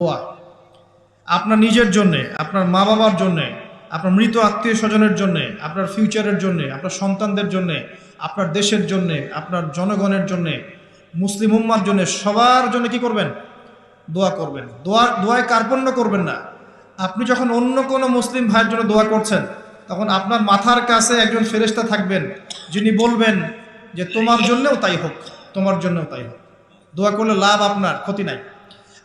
দোয়া আপনার নিজের জন্যে, আপনার মা বাবার জন্যে, আপনার মৃত আত্মীয় স্বজনের জন্যে, আপনার ফিউচারের জন্যে, আপনার সন্তানদের জন্যে, আপনার দেশের জন্যে, আপনার জনগণের জন্যে, মুসলিম উম্মার জন্য, সবার জন্য কি করবেন? দোয়া করবেন। দোয়া, দোয়ায় কার্পণ্য করবেন না। আপনি যখন অন্য কোনো মুসলিম ভাইয়ের জন্য দোয়া করছেন, তখন আপনার মাথার কাছে একজন ফেরেশতা থাকবেন, যিনি বলবেন যে, তোমার জন্যও তাই হোক, তোমার জন্যও তাই হোক। দোয়া করলে লাভ আপনার, ক্ষতি নাই।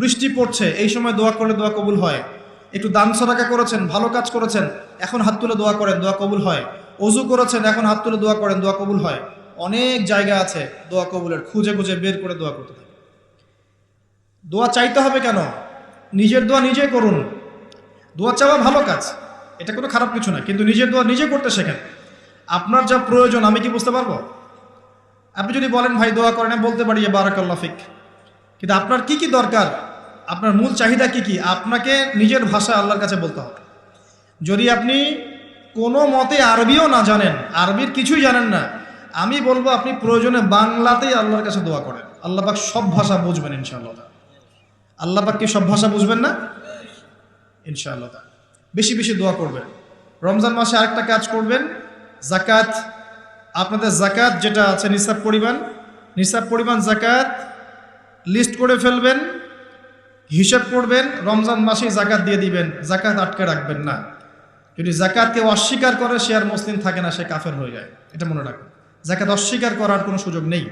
বৃষ্টি পড়ছে, এই সময় দোয়া করলে দোয়া কবুল হয়। একটু দান সদাকা করেছেন, ভালো কাজ করেছেন, এখন হাত তুলে দোয়া করেন, দোয়া কবুল হয়। অজু করেছেন, এখন হাত তুলে দোয়া করেন, দোয়া কবুল হয়। অনেক জায়গা আছে দোয়া কবুলের, খুঁজে খুঁজে বের করে দোয়া করতে থাকে। দোয়া চাইতে হবে কেন? নিজের দোয়া নিজে করুন। দোয়া চাওয়া ভালো কাজ, এটা কোনো খারাপ কিছু না, কিন্তু নিজের দোয়া নিজে করতে শেখেন। আপনার যা প্রয়োজন, আমি কি বুঝতে পারব? আপনি যদি বলেন, ভাই, দোয়া করেন বলতে পারি যে বারাকাল্লা ফিক। কিন্তু আপনার কি কি দরকার? আপনার মূল চাহিদা কি কি? আপনাকে নিজের ভাষা আল্লাহর কাছে বলতে হবে। যদি আপনি কোনো মতে আরবিও না জানেন, আরবির কিছুই জানেন না, আমি বলব আপনি প্রয়োজনে বাংলাতেই আল্লাহর কাছে দোয়া করেন। আল্লাহ পাক সব ভাষা বুঝবেন ইনশাআল্লাহ। আল্লাহ পাক কি সব ভাষা বুঝবেন না? ইনশাআল্লাহ। বেশি বেশি দোয়া করবেন। রমজান মাসে আরেকটা কাজ করবেন জাকাত আপনাদের জাকাত যেটা আছে, নিসাব পরিমাণ। নিসাব পরিমাণ জাকাত লিস্ট করে ফেলবেন, হিসাব করবেন, রমজান মাসেই জাকাত দিয়ে দিবেন, জাকাত আটকে রাখবেন না। যদি জাকাত কেউ অস্বীকার করে, সে আর মুসলিম থাকে না, সে কাফের হয়ে যায়। এটা মনে রাখবেন জাকাত অস্বীকার করার কোনো সুযোগ নেই।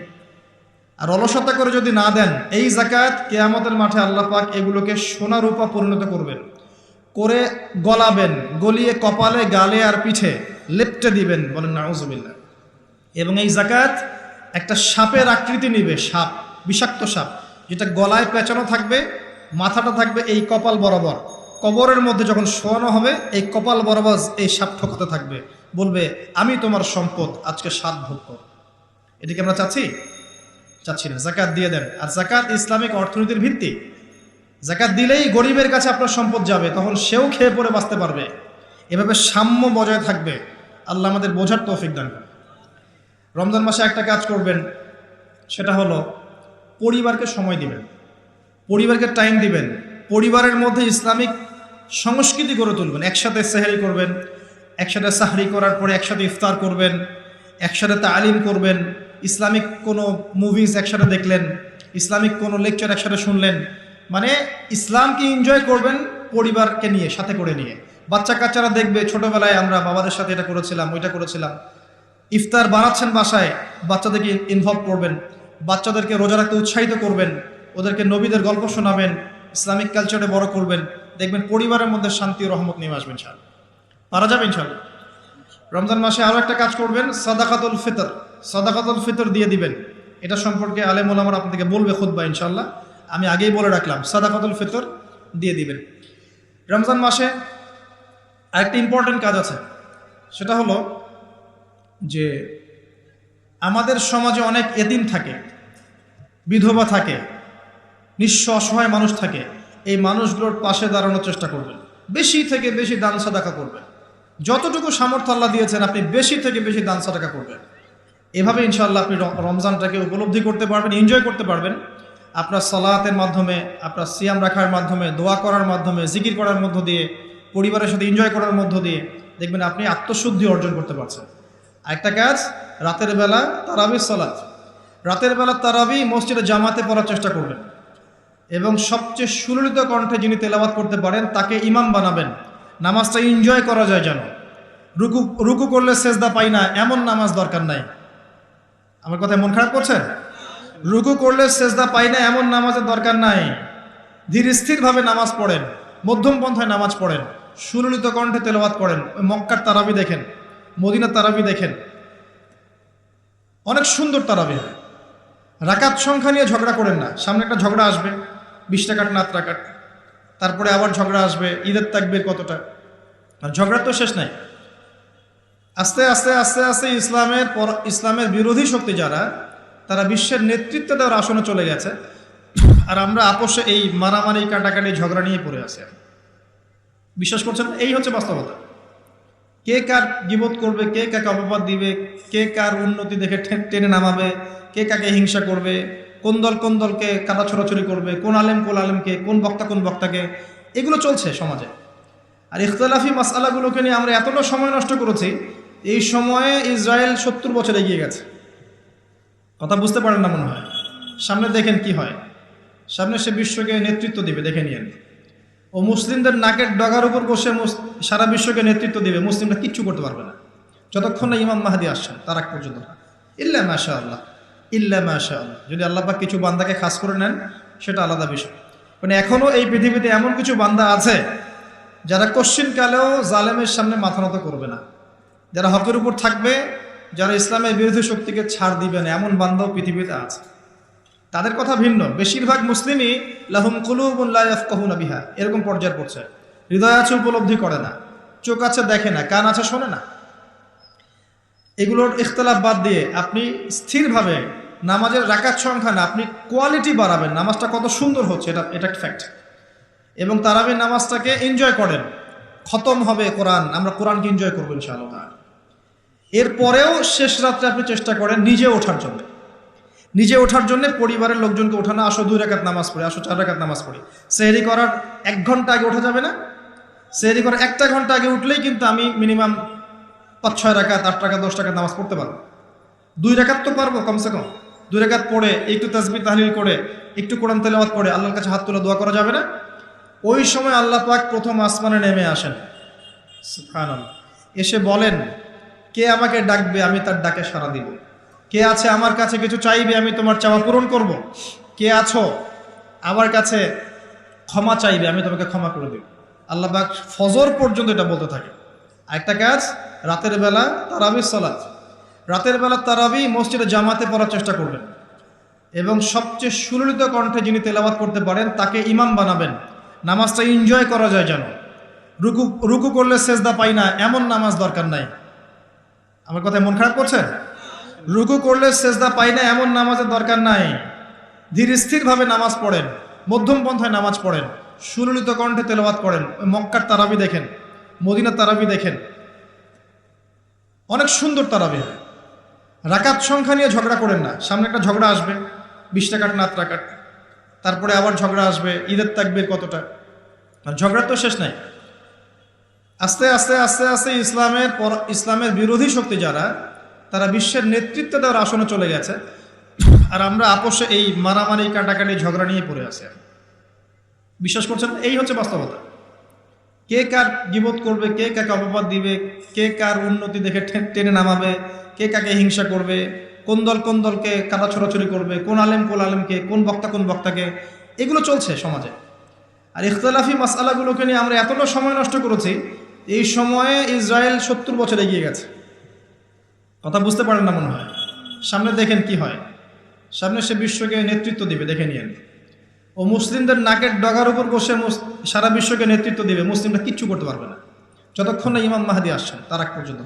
আর অলসতা করে যদি না দেন, এই জাকাত কেয়ামতের মাঠে আল্লাহ পাক এগুলোকে সোনা রূপা পরিণত করবেন। করে গলাবেন, গলিয়ে কপালে, গালে আর পিঠে লেপটে দিবেন বলেন নাউজুবিল্লাহ। এবং এই জাকাত একটা সাপের আকৃতি নিবে, সাপ, বিষাক্ত সাপ। যেটা গলায় পেঁচানো থাকবে, মাথাটা থাকবে এই কপাল বরাবর। কবরের মধ্যে যখন শোয়ানো হবে, এই কপাল বরাবর এই সাপ ঠকাতে থাকবে। বলবে, আমি তোমার সম্পদ, আজকে সাত ভোগ কর। এটিকে আমরা চাচ্ছি? চাচ্ছি না। জাকাত দিয়ে দেন। আর জাকাত ইসলামিক অর্থনীতির ভিত্তি। জাকাত দিলেই গরিবের কাছে আপনার সম্পদ যাবে, তখন সেও খেয়ে পড়ে বাঁচতে পারবে। এভাবে সাম্য বজায় থাকবে। আল্লাহ আমাদের বোঝার তৌফিক দান রমজান মাসে একটা কাজ করবেন, সেটা হলো পরিবারকে সময় দিবেন। পরিবারকে টাইম দিবেন। পরিবারের মধ্যে ইসলামিক সংস্কৃতি গড়ে তুলবেন। একসাথে সেহারি করবেন, একসাথে সাহারি করার পরে একসাথে ইফতার করবেন, একসাথে তালিম করবেন, ইসলামিক কোনো মুভিজ একসাথে দেখলেন, ইসলামিক কোনো লেকচার একসাথে শুনলেন মানে ইসলামকে এনজয় করবেন পরিবারকে নিয়ে, সাথে করে নিয়ে। বাচ্চা কাচ্চারা দেখবে, ছোটবেলায় আমরা বাবাদের সাথে এটা করেছিলাম, ওইটা করেছিলাম। ইফতার বানাচ্ছেন বাসায়, বাচ্চাদেরকে ইনভলভ করবেন। বাচ্চাদেরকে রোজা রাখতে উৎসাহিত করবেন, ওদেরকে নবীদের গল্প শোনাবেন, ইসলামিক কালচারে বড় করবেন, দেখবেন পরিবারের মধ্যে শান্তি রহমত নিয়ে আসবেন ইনশাল পারা যাবে ইনশাল রমজান মাসে আরও একটা কাজ করবেন, সাদাকাতুল ফিতর। সাদাকাতুল ফিতর দিয়ে দিবেন। এটা সম্পর্কে আলেম ওলামার আপনাদেরকে বলবে খুদ্া ইনশাল্লাহ আমি আগেই বলে রাখলাম, সাদাকাতুল ফিতর দিয়ে দিবেন। রমজান মাসে আরেকটা ইম্পর্টেন্ট কাজ আছে। সেটা হলো যে আমাদের সমাজে অনেক এতিম থাকে। বিধবা থাকে, নিঃস্ব অসহায় মানুষ থাকে, এই মানুষগুলোর পাশে দাঁড়ানোর চেষ্টা করবেন। বেশি থেকে বেশি দান সাদাকা করবেন। যতটুকু সামর্থ্য আল্লাহ দিয়েছেন, আপনি বেশি থেকে বেশি দান সাদাকা করবেন। এভাবে ইনশাআল্লাহ আপনি রমজানটাকে উপলব্ধি করতে পারবেন এনজয় করতে পারবেন। আপনার সালাতের মাধ্যমে, আপনার সিয়াম রাখার মাধ্যমে, দোয়া করার মাধ্যমে, জিকির করার মধ্য দিয়ে, পরিবারের সাথে এনজয় করার মধ্য দিয়ে, দেখবেন আপনি আত্মশুদ্ধি অর্জন করতে পারছেন। আরেকটা কাজ, রাতের বেলা তারাবি সলাৎ রাতের বেলা তারাবি মসজিদে জামাতে পড়ার চেষ্টা করবেন। এবং সবচেয়ে সুললিত কণ্ঠে যিনি তেলাবাত করতে পারেন, তাকে ইমাম বানাবেন। নামাজটা এনজয় করা যায় যেন। রুকু রুকু করলে সেজদা পাই না, এমন নামাজ দরকার নাই। আমার কথায় মন খারাপ করছেন? রুকু করলে সেজদা পাই না, এমন নামাজের দরকার নাই। ধীর স্থিরভাবে নামাজ পড়েন, মধ্যম পন্থায় নামাজ পড়েন, সুললিত কণ্ঠে তেলাবাত করেন। ওই মক্কার তারাবি দেখেন, মদিনার তারাবি দেখেন। অনেক সুন্দর তারাবি। রাকাত সংখ্যা নিয়ে ঝগড়া করেন না। সামনে একটা ঝগড়া আসবে, বিশ টাকার নাত রাকাত তারপরে আবার ঝগড়া আসবে, ঈদের তাকবির কতটা। আর ঝগড়া তো শেষ নাই। আস্তে আস্তে আস্তে আস্তে ইসলামের পর- ইসলামের বিরোধী শক্তি যারা, তারা বিশ্বের নেতৃত্ব দেওয়ার আসনে চলে গেছে। আর আমরা আপোষে এই মারামারি, কাটাকাটি, ঝগড়া নিয়ে পড়ে আছি বিশ্বাস করছেন? এই হচ্ছে বাস্তবতা। কে কার গিবোধ করবে, কে কাকে অপবাদ দিবে, কে কার উন্নতি দেখে টেনে নামাবে কে কাকে হিংসা করবে, কোন দল কোন দলকে কাদা ছোড়াছড়ি করবে, কোন আলেম কোন আলেমকে, কোন বক্তা কোন বক্তাকে, এগুলো চলছে সমাজে। আর ইখতলাফি মাসালাগুলোকে নিয়ে আমরা এতটা সময় নষ্ট করেছি, এই সময়ে ইসরায়েল সত্তর বছর এগিয়ে গেছে। কথা বুঝতে পারেন না মনে হয়। সামনে দেখেন কি হয়। সামনে সে বিশ্বকে নেতৃত্ব দিবে, দেখে নিয়েন। ও মুসলিমদের নাকের ডগার উপর বসে সারা বিশ্বকে নেতৃত্ব দিবে, মুসলিমরা কিচ্ছু করতে পারবে না। যতক্ষণ না ইমাম মাহাদি আসছেন, তার আগ পর্যন্ত। ইল্লা মাশা আল্লাহ ইল্লা মাশা যদি আল্লাহ পাক কিছু বান্দাকে খাস করে নেন, সেটা আলাদা বিষয়। মানে এখনও এই পৃথিবীতে এমন কিছু বান্দা আছে, যারা কালেও জালেমের সামনে মাথা নত করবে না। যারা হকের উপর থাকবে, যারা ইসলামের বিরোধী শক্তিকে ছাড় দিবে না, এমন বান্দাও পৃথিবীতে আছে। তাদের কথা ভিন্ন। বেশিরভাগ মুসলিমই লাহুম কুলুবুল্লাহ কহুনা বিহা। এরকম পর্যায়ে পড়ছে। হৃদয় আছে, উপলব্ধি করে না। চোখ আছে, দেখে না। কান আছে, শোনে না। এগুলোর ইখতলাফ বাদ দিয়ে আপনি স্থিরভাবে নামাজের রাকাত সংখ্যা না, আপনি কোয়ালিটি বাড়াবেন। নামাজটা কত সুন্দর হচ্ছে, এটা এটা একটা ফ্যাক্ট এবং তারাবি নামাজটাকে এনজয় করেন। খতম হবে কোরআন, আমরা কোরআনকে এনজয় করব ইনশাআল্লাহ। এরপরেও শেষ রাত্রে আপনি চেষ্টা করেন নিজে ওঠার জন্য। নিজে ওঠার জন্য পরিবারের লোকজনকে ওঠানো, আসো দুই রাকাত নামাজ পড়ি, আসো চার রাকাত নামাজ পড়ি। সেহরি করার এক ঘণ্টা আগে ওঠা যাবে না? সেহরি করার একটা ঘণ্টা আগে উঠলেই কিন্তু আমি মিনিমাম পাঁচ, ছয় রাকাত, আট টাকা দশ টাকা নামাজ পড়তে পারব। দুই রাকাত তো পারব কমসে কম। দুই রাকাত পড়ে, একটু তাসবি তাহলিল করে, একটু কোরআন তেলাওয়াত পড়ে আল্লাহর কাছে হাত তুলে দোয়া করা যাবে না? ওই সময় আল্লাহ পাক প্রথম আসমানে নেমে আসেন। এসে বলেন, কে আমাকে ডাকবে আমি তার ডাকে সাড়া দিব। কে আছে আমার কাছে কিছু চাইবে আমি তোমার চাওয়া পূরণ করব। কে আছো আমার কাছে ক্ষমা চাইবে আমি তোমাকে ক্ষমা করে দেব। আল্লাহ পাক ফজর পর্যন্ত এটা বলতে থাকে। একটা কাজ, রাতের বেলা তারাবি সালাত। রাতের বেলা তারাবি মসজিদে জামাতে পড়ার চেষ্টা করবেন। এবং সবচেয়ে সুললিত কণ্ঠে যিনি তেলাওয়াত করতে পারেন, তাকে ইমাম বানাবেন। নামাজটা এনজয় করা যায় যেন। রুকু রুকু করলে সেজদা পাই না, এমন নামাজ দরকার নাই। আমার কথায় মন খারাপ করছে রুকু করলে সেজদা পাই না, এমন নামাজের দরকার নাই। ধীর স্থিরভাবে নামাজ পড়েন, মধ্যম পন্থায় নামাজ পড়েন, সুললিত কণ্ঠে তেলাওয়াত করেন মক্কার তারাবি দেখেন। মদিনার তারাবি দেখেন। অনেক সুন্দর তারাবি। রাকাত সংখ্যা নিয়ে ঝগড়া করেন না। সামনে একটা ঝগড়া আসবে, বিশ টাকার নাত রাকাত তারপরে আবার ঝগড়া আসবে, ঈদের তাকবির কতটা। আর ঝগড়া তো শেষ নাই। আস্তে আস্তে আস্তে আস্তে ইসলামের পর- ইসলামের বিরোধী শক্তি যারা, তারা বিশ্বের নেতৃত্ব দেওয়ার আসনে চলে গেছে। আর আমরা আপোষে এই মারামারি, কাটাকাটি, ঝগড়া নিয়ে পড়ে আছি। বিশ্বাস করছেন? এই হচ্ছে বাস্তবতা। কে কার গিবোধ করবে, কে কাকে অপবাদ দিবে, কে কার উন্নতি দেখে টেনে নামাবে, কে কাকে হিংসা করবে, কোন দল কোন দলকে কাদা ছোড়াছড়ি করবে, কোন আলেম কোন আলেমকে, কোন বক্তা কোন বক্তাকে, এগুলো চলছে সমাজে। আর ইখতলাফি মাসালাগুলোকে নিয়ে আমরা এতটা সময় নষ্ট করেছি, এই সময়ে ইসরায়েল সত্তর বছর এগিয়ে গেছে। কথা বুঝতে পারেন না মনে হয়। সামনে দেখেন কি হয়। সামনে সে বিশ্বকে নেতৃত্ব দিবে, দেখে নিয়েন। ও মুসলিমদের নাকের ডগার উপর বসে সারা বিশ্বকে নেতৃত্ব দেবে, মুসলিমরা কিচ্ছু করতে পারবে না যতক্ষণ না ইমাম মাহাদি আসছেন, তার এক পর্যন্ত।